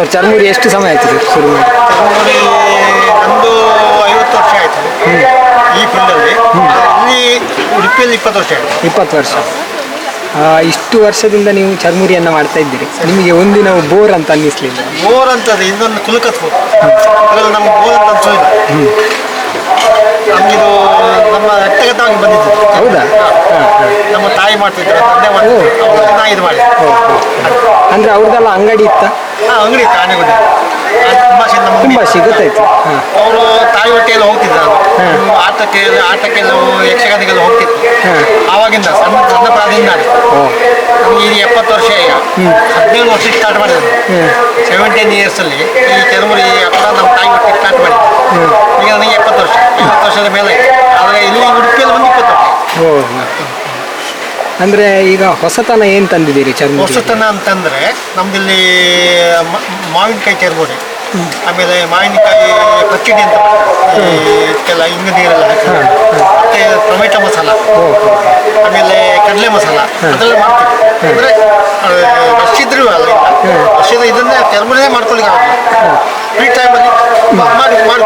Sir churmuri ಎಷ್ಟು ಸಮಯ ಆಯ್ತು ಸರ್ ಶುರು ಮಾಡಿ? ಒಂದು ಐವತ್ತು ವರ್ಷ ಆಯಿತು. ಈ ಫೀಲ್ಡಲ್ಲಿ ಇಲ್ಲಿ ಉಡುಪಿಯಲ್ಲಿ ಇಪ್ಪತ್ತು ವರ್ಷ ಆಯಿತು. ಇಪ್ಪತ್ತು ವರ್ಷ. ಆ, ಇಷ್ಟು ವರ್ಷದಿಂದ ನೀವು ಚರ್ಮುರಿಯನ್ನು ಮಾಡ್ತಾ ಇದ್ದೀರಿ. ನಿಮಗೆ ಒಂದಿನ ಬೋರ್ ಅಂತ ಅನ್ನಿಸ್ಲಿಲ್ಲ. ಬೋರ್ ಅಂತದೆ ಇದೊಂದು ಅದರಲ್ಲಿ ನಮ್ಗೆ ಬೋರ್ ಅಂತ ಅನ್ಸೋದಿಲ್ಲ. ನಮಗಿದು ನಮ್ಮ ರಕ್ತಗತವಾಗಿ ಬಂದಿದ್ದು. ಹೌದಾ? ಹಾಂ. ನಮ್ಮ ತಾಯಿ ಮಾಡ್ತಿದ್ರು ತಂದೆ ಮಾಡ್ತಿದ್ರು. ಅವ್ರು ಇದು ಮಾಡಿ ಅಂದರೆ ಅವ್ರದ್ದೆಲ್ಲ ಅಂಗಡಿ ಇತ್ತ? ಹಾ ಅಂಗಡಿ ಆನೆಗುಡ್ಡೆ ತುಂಬ ಹಾಂ ಅವರು ತಾಯಿ ಹೊಟ್ಟೆಯಲ್ಲಿ ಹೋಗ್ತಿದ್ರು ಅದು. ಆಟಕ್ಕೆ ಆಟಕ್ಕೆ ಆಟಕ್ಕೆಲ್ಲ ಯಕ್ಷಗಾನಿಗೆಲ್ಲ ಹೋಗ್ತಿತ್ತು. ಆವಾಗಿಂದ ಸಣ್ಣ ಸಣ್ಣ ಪ್ರಾಯದಿಂದ ಈಗ ಎಪ್ಪತ್ತು ವರ್ಷ ಈಗ. ಹದಿನೇಳು ವರ್ಷಕ್ಕೆ ಸ್ಟಾರ್ಟ್ ಮಾಡಿದ್ರು ಸೆವೆಂಟೀನ್ ಇಯರ್ಸಲ್ಲಿ ಈ ಕೆಲವರು ಈ ವ್ಯಾಪಾರ ನಮ್ಮ ತಾಯಿ ಹೊಟ್ಟೆ ಸ್ಟಾರ್ಟ್ ಮಾಡಿದ್ರು ಈಗ ನನಗೆ ಎಪ್ಪತ್ತು ವರ್ಷ. ಎಪ್ಪತ್ತು ವರ್ಷದ ಮೇಲೆ ಆದರೆ ಇಲ್ಲಿ ಉಡುಪಿಯಲ್ಲಿ ಬಂದು ಇಪ್ಪತ್ತು ವರ್ಷ. ಅಂದರೆ ಈಗ ಹೊಸತನ ಏನು ತಂದಿದ್ದೀರಿ ಚರ್ಮ ಹೊಸತನ ಅಂತಂದ್ರೆ ನಮ್ದಿಲ್ಲಿ ಮಾವಿನಕಾಯಿ ಚರ್ಮುರಿ ಆಮೇಲೆ ಮಾವಿನಕಾಯಿ ಪಚ್ಚಡಿ ಅಂತ ಕೆಲ ಇಂಗು ನೀರೆಲ್ಲ ಹಾಕಿ ಮತ್ತೆ ಟೊಮೆಟೊ ಮಸಾಲ. ಆಮೇಲೆ ಕಡಲೆ ಮಸಾಲ. ಅದೆಲ್ಲ ಮಾಡ್ತೀವಿ. ಅಂದ್ರೆ ರಶ್ ಇದ್ರೂ ಅಲ್ಲ ಹಸಿದ್ರೆ ಇದನ್ನೇ ಚರ್ಮುರಿನೇ ಮಾಡ್ಕೊಳ್ಳಿಕ್ಕೆ ಆಗಲ್ಲ ಫ್ರೀ ಟೈಮಲ್ಲಿ ಮಾಡಿ ಮಾಡಿ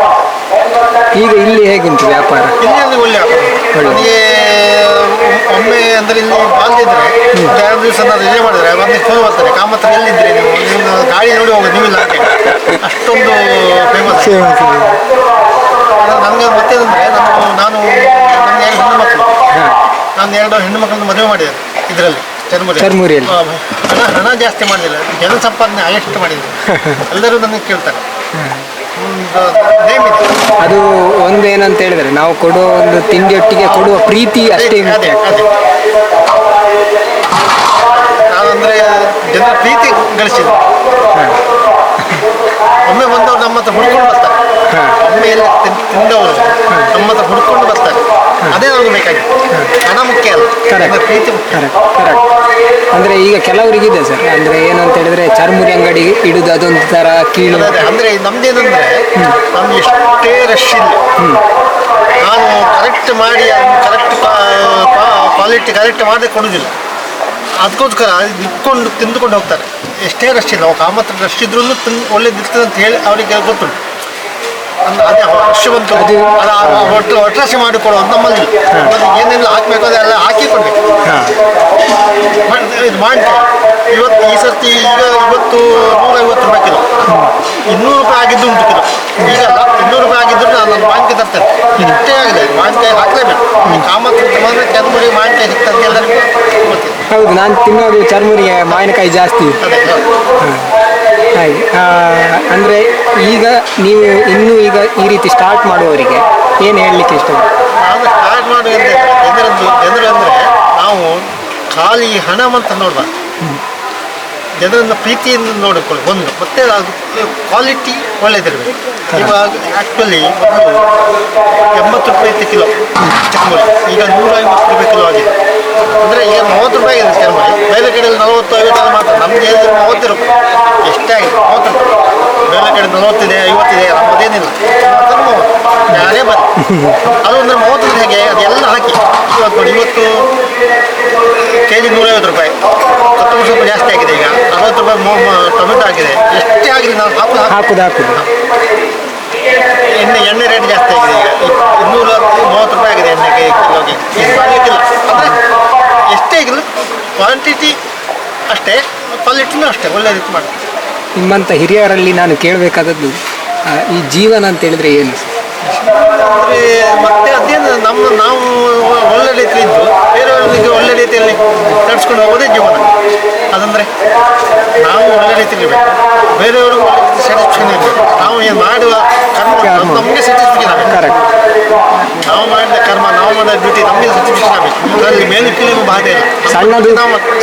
ಈಗ ಇಲ್ಲಿ ಹೇಗುಂಟು ವ್ಯಾಪಾರ? ಇಲ್ಲಿ ಅಲ್ಲಿ ಒಳ್ಳೆ ವ್ಯಾಪಾರ. ನನಗೆ ಒಮ್ಮೆ ಅಂದ್ರೆ ಇಲ್ಲಿ ಬಾಲ್ದಿದ್ರೆ ಎರಡು ದಿವಸ ನಾನು ರಜೆ ಮಾಡಿದ್ರೆ ಒಂದು ಫೋನ್ ಬರ್ತಾರೆ ಕಾಮತ್ರ ಎಲ್ಲಿದ್ರೆ ನೀವು? ನಿಮ್ಮ ಗಾಡಿ ನೋಡಿ ಹೋಗೋದು ನೀವು ಇಲ್ಲ. ಅಷ್ಟೊಂದು ಫೇಮಸ್ ನನಗೆ ಗೊತ್ತಿದೆ ಅಂದರೆ ನಾನು ನಾನು ನನಗೆ ಎರಡು ಹೆಣ್ಣು ಮಕ್ಕಳು. ನಾನು ಎರಡು ಹೆಣ್ಣು ಮಕ್ಕಳನ್ನ ಮದುವೆ ಮಾಡಿದೆ ಇದರಲ್ಲಿ. ಚರ್ಮುರಿ ಚರ್ಮುರಿಯಲ್ಲಿ. ಹಣ ಹಣ ಜಾಸ್ತಿ ಮಾಡಿಲ್ಲ. ಜನ ಸಂಪಾದನೆ ಹೈಯೆಸ್ಟ್ ಮಾಡಿದ್ರು. ಎಲ್ಲರೂ ನನಗೆ ಕೇಳ್ತಾರೆ. ಒಂದು ನೇಮ್ ಇದೆ. ಅದು ಒಂದು ಏನಂತ ಹೇಳಿದ್ರೆ ನಾವು ಕೊಡುವ ಒಂದು ತಿಂಡಿಯೊಟ್ಟಿಗೆ ಕೊಡುವ ಪ್ರೀತಿ ಅಷ್ಟೇ ಅದೇ ಅದೇ. ನಾವಂದ್ರೆ ಜನರ ಪ್ರೀತಿ ಗಳಿಸಿದ್ವಿ ಒಮ್ಮೆ ಬಂದವರು ನಮ್ಮ ಹತ್ರ ಹುಡ್ಕೊಂಡು ಬರ್ತಾರೆ. ಒಮ್ಮೆ ಎಲ್ಲ ತಿನ್- ತಿಂದವರು ನಮ್ಮ ಹತ್ರ ಹುಡ್ಕೊಂಡು ಬರ್ತಾರೆ. ಅದೇ ನಮ್ಗೆ ಬೇಕಾಗಿತ್ತು ಹಣ ಮುಖ್ಯ ಅಲ್ಲ. ಜನರ ಪ್ರೀತಿ ಮುಖ್ಯ. ಕರೆಕ್ಟ್ ಕರೆಕ್ಟ್ ಅಂದರೆ ಈಗ ಕೆಲವರಿಗಿದೆ ಸರ್. ಅಂದರೆ ಏನಂತ ಹೇಳಿದ್ರೆ ಚರ್ಮುರಿ ಅಂಗಡಿ ಇಡುದು ಅದೊಂದು ಥರ ಕೀಳು. ಅಂದ್ರೆ ನಮ್ದೇ ನಮ್ದೇನಂದ್ರೆ ನಮ್ಗೆ ಎಷ್ಟೇ ರಶ್ ಇಲ್ಲ. ನಾನು ಕರೆಕ್ಟ್ ಮಾಡಿ ಕರೆಕ್ಟ್ ಕ್ವಾಲಿಟಿ ಕರೆಕ್ಟ್ ಮಾಡದೆ ಕೊಡೋದಿಲ್ಲ. ಅದಕ್ಕೋಸ್ಕರ ಇಟ್ಕೊಂಡು ತಿಂದುಕೊಂಡು ಹೋಗ್ತಾರೆ. ಎಷ್ಟೇ ರಶ್ ಇಲ್ಲ. ಅವ್ರು ಕಾಮತ್ರ ರಶ್ ಇದ್ರೂ ತಿಂದು ಒಳ್ಳೇದಿರ್ತದೆ ಅಂತ ಹೇಳಿ ಅವರಿಗೆ ಗೊತ್ತುಂಟು. ಅದೇ ಬಂತು ಅದು- ಒಟ್ಟು ಒಟ್ರಾಸಿ ಮಾಡಿಕೊಡೋದು ನಮ್ಮಲ್ಲಿ ಏನೆಲ್ಲ ಹಾಕಬೇಕು ಅದೆಲ್ಲ ಹಾಕಿ ಕೊಡ್ಬೇಕು ಇದು ಮಾವಿನಕಾಯಿ ಇವತ್ತು ಈ ಸರ್ತಿ ಈಗ ಇವತ್ತು ನೂರೈವತ್ತು ರೂಪಾಯಿ ಕಿಲೋ. ಇನ್ನೂರು ರೂಪಾಯಿ ಆಗಿದ್ದು ಉಂಟು ಕಿಲೋ. ಈಗ ಇನ್ನೂರು ರೂಪಾಯಿ ಆಗಿದ್ರು ನಾನು ಒಂದು ಮಾವಿನಕಾಯಿ ತರ್ತೇನೆ. ಇಷ್ಟೇ ಆಗಿದೆ. ಮಾವಿನಕಾಯಿ ಹಾಕಲೇಬೇಕು. ಕಾಮತ್ ಬಂದರೆ ಚರ್ಮುರಿ ಮಾವಿನಕಾಯಿ ಸಿಗ್ತದೆ ಎಲ್ಲರಿಗೂ ಹೌದು ನಾನು ತಿನ್ನೋದು ಚರ್ಮುರಿಗೆ ಮಾವಿನಕಾಯಿ ಜಾಸ್ತಿ. ಅದೇ ಹಾಗೆ ಅಂದರೆ ಈಗ ನೀವು ಇನ್ನೂ ಈಗ ಈ ರೀತಿ ಸ್ಟಾರ್ಟ್ ಮಾಡುವವರಿಗೆ ಏನು ಹೇಳಲಿಕ್ಕೆ ಇಷ್ಟ? ಸ್ಟಾರ್ಟ್ ಜನರದ್ದು ಜನರು ಅಂದರೆ ನಾವು ಖಾಲಿ ಹಣ ಅಂತ ನೋಡ್ಬಾರ್ದು. ಜನರನ್ನ ಪ್ರೀತಿಯಿಂದ ನೋಡಿಕೊಳ್ಳಿ ಒಂದು. ಮತ್ತೆ ಅದು ಕ್ವಾಲಿಟಿ ಒಳ್ಳೇದಿರಬೇಕು. ಇವಾಗ ಆ್ಯಕ್ಚುಲಿ ಒಂದು ಎಂಬತ್ತು ರೂಪಾಯಿ ಕಿಲೋ. ಚರ್ಮುರಿ ಈಗ ನೂರೈವತ್ತು ರೂಪಾಯಿ ಕಿಲೋ ಆಗಿದೆ. ಅಂದರೆ ಈಗ ಮೂವತ್ತು ರೂಪಾಯಿ ಇದೆ ಚರ್ಮುರಿ ಬೇರೆ ಕಡೆಯಲ್ಲಿ ನಲವತ್ತು ಐವತ್ತು ಮಾತ್ರ. ನಮ್ಗೆ ಏನಿದೆ ಮೂವತ್ತು ರೂಪಾಯಿ ಎಷ್ಟೇ ಆಗಿದೆ ಮೂವತ್ತು ರೂಪಾಯಿ ಬೇರೆ ಕಡೆ ನಲವತ್ತಿದೆ ಐವತ್ತಿದೆ ನಮ್ಮದೇನಿಲ್ಲ ಮೂವತ್ತರ ಯಾರೇ ಬನ್ನಿ. ಅದು ಅಂದ್ರೆ ಮೂವತ್ತು ಹೇಗೆ? ಅದೆಲ್ಲ ಹಾಕಿ. ಇವತ್ತು ನೋಡಿ ಇವತ್ತು ಕೆ ಜಿ ನೂರೈವತ್ತು ರೂಪಾಯಿ. ಹತ್ತು ವರ್ಷ ರೂಪಾಯಿ ಜಾಸ್ತಿ ಆಗಿದೆ ಈಗ. ಅರವತ್ತು ರೂಪಾಯಿ ಟೊಮೆಟೊ ಆಗಿದೆ ಎಷ್ಟೇ ಆಗಿದೆ ನಾವು ಹಾಕು ಹಾಕು ಹಾಕುದು ಹಾಕುದು. ಎಣ್ಣೆ ಎಣ್ಣೆ ರೇಟ್ ಜಾಸ್ತಿ ಆಗಿದೆ ಈಗ. ಇನ್ನೂರ ಮೂವತ್ತು ರೂಪಾಯಿ ಆಗಿದೆ ಎಣ್ಣೆಗೆ ಕಿಲೋಗೆ. ಎಷ್ಟು ಎಷ್ಟೇ ಆಗಿಲ್ಲ ಕ್ವಾಂಟಿಟಿ ಅಷ್ಟೇ ಕ್ವಾಲಿಟಿನೂ ಅಷ್ಟೇ ಒಳ್ಳೆ ರೀತಿ ಮಾಡಿ ನಿಮ್ಮಂಥ ಹಿರಿಯರಲ್ಲಿ ನಾನು ಕೇಳಬೇಕಾದದ್ದು ಈ ಜೀವನ ಅಂತ ಹೇಳಿದ್ರೆ ಏನು? ಅಂದರೆ ಮತ್ತೆ ಅದೇನು ನಮ್ಮ ನಾವು ಒಳ್ಳೆ ರೀತಿ ಇದ್ದು ಬೇರೆಯವರಿಗೆ ಒಳ್ಳೆ ರೀತಿಯಲ್ಲಿ ನಡೆಸ್ಕೊಂಡು ಹೋಗೋದೇ ಜೀವನ. ಅದಂದರೆ ನಾವು ಒಳ್ಳೆ ರೀತಿಯಲ್ಲಿ ಇರಬೇಕು. ಬೇರೆಯವ್ರಿಗೂ ಸ್ಯಾಟಿಸ್ಫ್ಯಾಕ್ಷನ್ ಇರಬೇಕು. ನಾವು ಏನು ಮಾಡುವ ಕರ್ಮ. ನಮಗೆ ಸ್ಯಾಟಿಸ್ಫ್ಯಾಕ್ಷನ್ ಆಗಬೇಕು. ಕರೆಕ್ಟ್ ನಾವು ಮಾಡಿದ ಕರ್ಮ ನಾವು ಮಾಡಿದ ಡ್ಯೂಟಿ ನಮಗೆ ಸ್ಯಾಟಿಸ್ಫ್ಯಾಕ್ಷನ್ ಆಗಬೇಕು. ಅದರಲ್ಲಿ ಮೇಲೆ ಕೀಳಿಗೂ ಬಾಧೆ ಇಲ್ಲ. ಸಣ್ಣದು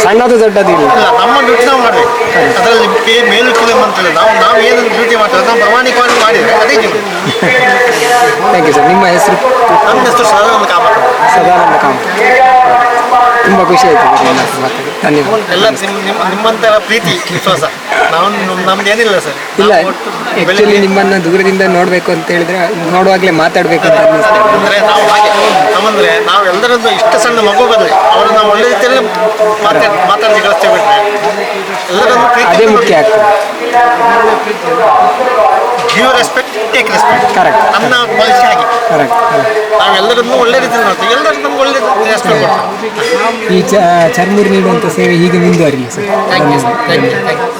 ಸಣ್ಣದು ದೊಡ್ಡದು ಇಲ್ಲ. ಇಲ್ಲ ನಮ್ಮ ಡ್ಯೂಟಿ ನಾವು ಮಾಡಬೇಕು. ಅದರಲ್ಲಿ ಪೇ- ಮೇಲು ಅಂತೇಳಿ ನಾವು ನಾವು ಏನು ಡ್ಯೂಟಿ ಮಾಡ್ತೇವೆ ನಾವು ಪ್ರಾಮಾಣಿಕವಾಗಿ ಮಾಡಿದ್ರೆ ಅದೇ ಜೀವನ. ಥ್ಯಾಂಕ್ ಯು ಸರ್ ನಿಮ್ಮ ಹೆಸರು? ನಮ್ಮ ಹೆಸರು ಸದಾನಂದ ಕಾಮತ್ ಸದಾನಂದ ಕಾಮ ತುಂಬ ಖುಷಿ ಆಯಿತು ಧನ್ಯವಾದ. ಎಲ್ಲ ನಿಮ್ಮ ಪ್ರೀತಿ ವಿಶ್ವಾಸ. ನಾವು ನಮ್ದು ಏನಿಲ್ಲ ಸರ್ ಇಲ್ಲ ಆ್ಯಕ್ಚುಲಿ ನಿಮ್ಮನ್ನು ದೂರದಿಂದ ನೋಡಬೇಕು ಅಂತ ಹೇಳಿದ್ರೆ ನೋಡುವಾಗಲೇ ಮಾತಾಡಬೇಕು ಅಂತ ಅನ್ನಿಸ್ತಾ ಇದೆ. ಅಂದ್ರೆ ನಾವು ಹಾಗೆ ನಮ್ಮಂದ್ರೆ ನಾವು ಎಲ್ಲರದ್ದು ಇಷ್ಟ ಸಣ್ಣ ಮಗು ಬರಲಿ ಅವರು ನಾವು ರೀತಿಯಲ್ಲಿ ಮಾತಾಡಿ ಎಲ್ಲರನ್ನು ಅದೇ ಮುಖ್ಯ ಆಗ್ತದೆ. Give respect take respect correct ನನ್ನ ಪಾಲಿಸಿ ಹಾಗೆ. ಕರೆಕ್ಟ್ ಒಳ್ಳೆ ರೀತಿಯಲ್ಲಿ ನೋಡ್ತೀವಿ ಎಲ್ಲರೂ ನಮ್ಗೆ ಒಳ್ಳೆ ರೆಸ್ಪೆಕ್ಟ್ ಕೊಡ್ತಾರೆ. ಈ ಚರ್ಮುರಿ ನೀಡುವಂಥ ಸೇವೆ ಹೀಗೆ ಮುಂದುವರಿಲಿ sir. Thank you sir thank you thank you